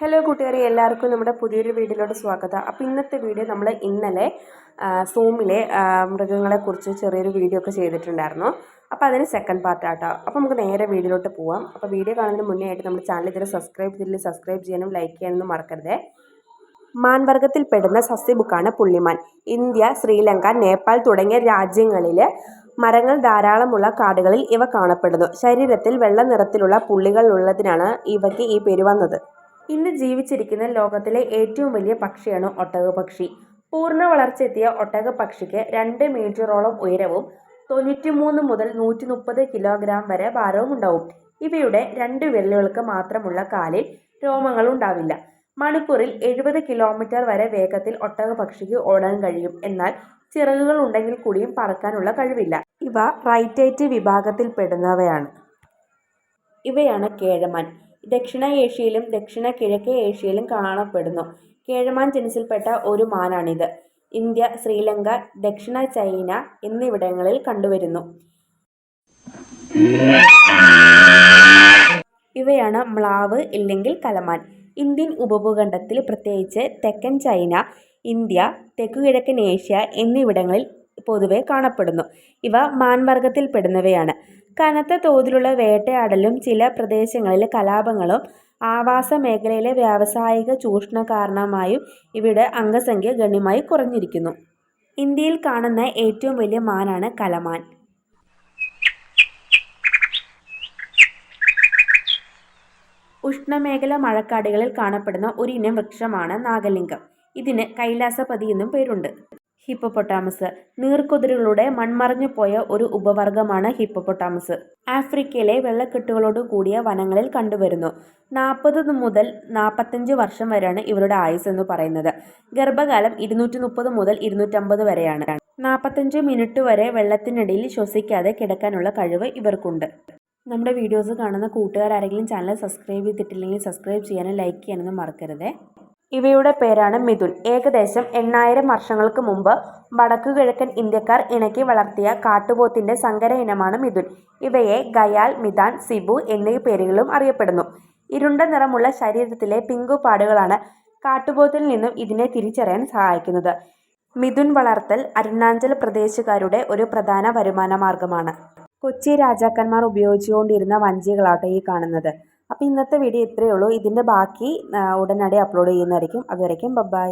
Hello കൂട്ടുകാരെ. എല്ലാവർക്കും നമ്മുടെ പുതിയൊരു വീഡിയോയിലോട്ട് സ്വാഗതം. അപ്പോൾ ഇന്നത്തെ വീഡിയോ നമ്മൾ ഇന്നലെ സൂമിലെ മൃഗങ്ങളെക്കുറിച്ച് ചെറിയൊരു വീഡിയോ ഒക്കെ ചെയ്തിട്ടുണ്ടായിരുന്നു. അപ്പോൾ അതിന് സെക്കൻഡ് പാർട്ട് ആട്ടോ. അപ്പോൾ നമുക്ക് നേരെ വീഡിയോയിലോട്ട് പോവാം. അപ്പോൾ വീഡിയോ കാണുന്നതിന് മുന്നേ ആയിട്ട് നമ്മുടെ ചാനൽ ഇതുവരെ സബ്സ്ക്രൈബ് ചെയ്തില്ല സബ്സ്ക്രൈബ് ചെയ്യാനും ലൈക്ക് ചെയ്യാനൊന്നും മറക്കരുതേ. മാൻവർഗത്തിൽപ്പെടുന്ന സസ്യബുക്കാണ് പുള്ളിമാൻ. ഇന്ത്യ ശ്രീലങ്ക നേപ്പാൾ തുടങ്ങിയ രാജ്യങ്ങളിൽ മരങ്ങൾ ധാരാളമുള്ള കാടുകളിൽ ഇവ കാണപ്പെടുന്നു. ശരീരത്തിൽ വെള്ള നിറത്തിലുള്ള പുള്ളികൾ ഉള്ളതിനാണ് ഇവയ്ക്ക് ഈ പേര് വന്നത്. ഇന്ന് ജീവിച്ചിരിക്കുന്ന ലോകത്തിലെ ഏറ്റവും വലിയ പക്ഷിയാണ് ഒട്ടകപക്ഷി പൂർണ വളർച്ചയെത്തിയ ഒട്ടകപക്ഷിക്ക് രണ്ട് മീറ്ററോളം ഉയരവും തൊണ്ണൂറ്റിമൂന്ന് മുതൽ നൂറ്റി മുപ്പത് കിലോഗ്രാം വരെ ഭാരവും ഉണ്ടാവും ഇവയുടെ രണ്ട് വിരലുകൾക്ക് മാത്രമുള്ള കാലിൽ രോമങ്ങൾ ഉണ്ടാവില്ല മണിക്കൂറിൽ എഴുപത് കിലോമീറ്റർ വരെ വേഗത്തിൽ ഒട്ടകപക്ഷിക്ക് ഓടാൻ കഴിയും. എന്നാൽ ചിറകുകൾ ഉണ്ടെങ്കിൽ കൂടിയും പറക്കാനുള്ള കഴിവില്ല. ഇവ റൈറ്റേറ്റ് വിഭാഗത്തിൽപ്പെടുന്നവയാണ് ഇവയാണ് കേഴമാൻ. ദക്ഷിണ ഏഷ്യയിലും ദക്ഷിണ കിഴക്കേ ഏഷ്യയിലും കാണപ്പെടുന്നു. കേഴമാൻ ജനസിൽപ്പെട്ട ഒരു മാനാണിത്. ഇന്ത്യ ശ്രീലങ്ക ദക്ഷിണ ചൈന എന്നിവിടങ്ങളിൽ കണ്ടുവരുന്നു. ഇവയാണ് മ്ലാവ് ഇല്ലെങ്കിൽ കലമാൻ. ഇന്ത്യൻ ഉപഭൂഖണ്ഡത്തിൽ പ്രത്യേകിച്ച് തെക്കൻ ചൈന ഇന്ത്യ തെക്കുകിഴക്കൻ ഏഷ്യ എന്നിവിടങ്ങളിൽ പൊതുവെ കാണപ്പെടുന്നു. ഇവ മാൻവർഗത്തിൽപ്പെടുന്നവയാണ് കനത്ത തോതിലുള്ള വേട്ടയാടലും ചില പ്രദേശങ്ങളിലെ കലാപങ്ങളും ആവാസ മേഖലയിലെ വ്യാവസായിക ചൂഷണ കാരണമായും ഇവയുടെ അംഗസംഖ്യ ഗണ്യമായി കുറഞ്ഞിരിക്കുന്നു. ഇന്ത്യയിൽ കാണുന്ന ഏറ്റവും വലിയ മാനാണ് കലമാൻ. ഉഷ്ണമേഖല മഴക്കാടുകളിൽ കാണപ്പെടുന്ന ഒരു ഇനം വൃക്ഷമാണ് നാഗലിംഗം. ഇതിന് കൈലാസപതി എന്നും പേരുണ്ട്. ഹിപ്പോപ്പൊട്ടാമസ്. നീർക്കുതിരകളുടെ മൺമറഞ്ഞു പോയ ഒരു ഉപവർഗമാണ് ഹിപ്പോപ്പൊട്ടാമസ്. ആഫ്രിക്കയിലെ വെള്ളക്കെട്ടുകളോട് കൂടിയ വനങ്ങളിൽ കണ്ടുവരുന്നു. നാൽപ്പത് മുതൽ നാൽപ്പത്തഞ്ച് വർഷം വരെയാണ് ഇവരുടെ ആയുസ് എന്ന് പറയുന്നത്. ഗർഭകാലം ഇരുന്നൂറ്റി മുപ്പത് മുതൽ ഇരുന്നൂറ്റമ്പത് വരെയാണ്. നാൽപ്പത്തഞ്ച് മിനിറ്റ് വരെ വെള്ളത്തിനിടയിൽ ശ്വസിക്കാതെ കിടക്കാനുള്ള കഴിവ് ഇവർക്കുണ്ട്. നമ്മുടെ വീഡിയോസ് കാണുന്ന കൂട്ടുകാരാരെങ്കിലും ചാനൽ സബ്സ്ക്രൈബ് ചെയ്തിട്ടില്ലെങ്കിൽ സബ്സ്ക്രൈബ് ചെയ്യാനും ലൈക്ക് ചെയ്യാനൊന്നും മറക്കരുതേ. ഇവയുടെ പേരാണ് മിഥുൻ. ഏകദേശം എണ്ണായിരം വർഷങ്ങൾക്ക് മുമ്പ് വടക്കു കിഴക്കൻ ഇന്ത്യക്കാർ ഇണക്കി വളർത്തിയ കാട്ടുപോത്തിന്റെ സങ്കര ഇനമാണ് മിഥുൻ. ഇവയെ ഗയാൽ മിതാൻ സിബു എന്നീ പേരുകളും അറിയപ്പെടുന്നു. ഇരുണ്ട നിറമുള്ള ശരീരത്തിലെ പിങ്കു പാടുകളാണ് കാട്ടുപോത്തിൽ നിന്നും ഇതിനെ തിരിച്ചറിയാൻ സഹായിക്കുന്നത്. മിഥുൻ വളർത്തൽ അരുണാചൽ പ്രദേശുകാരുടെ ഒരു പ്രധാന വരുമാന മാർഗമാണ്. കൊച്ചി രാജാക്കന്മാർ ഉപയോഗിച്ചുകൊണ്ടിരുന്ന വഞ്ചികളാട്ടോ ഈ കാണുന്നത്. അപ്പോൾ ഇന്നത്തെ വീഡിയോ ഇത്രയേ ഉള്ളൂ. ഇതിന്റെ ബാക്കി ഉടനടി അപ്ലോഡ് ചെയ്യുന്നതായിരിക്കും. അതുവരയ്ക്കും ബൈ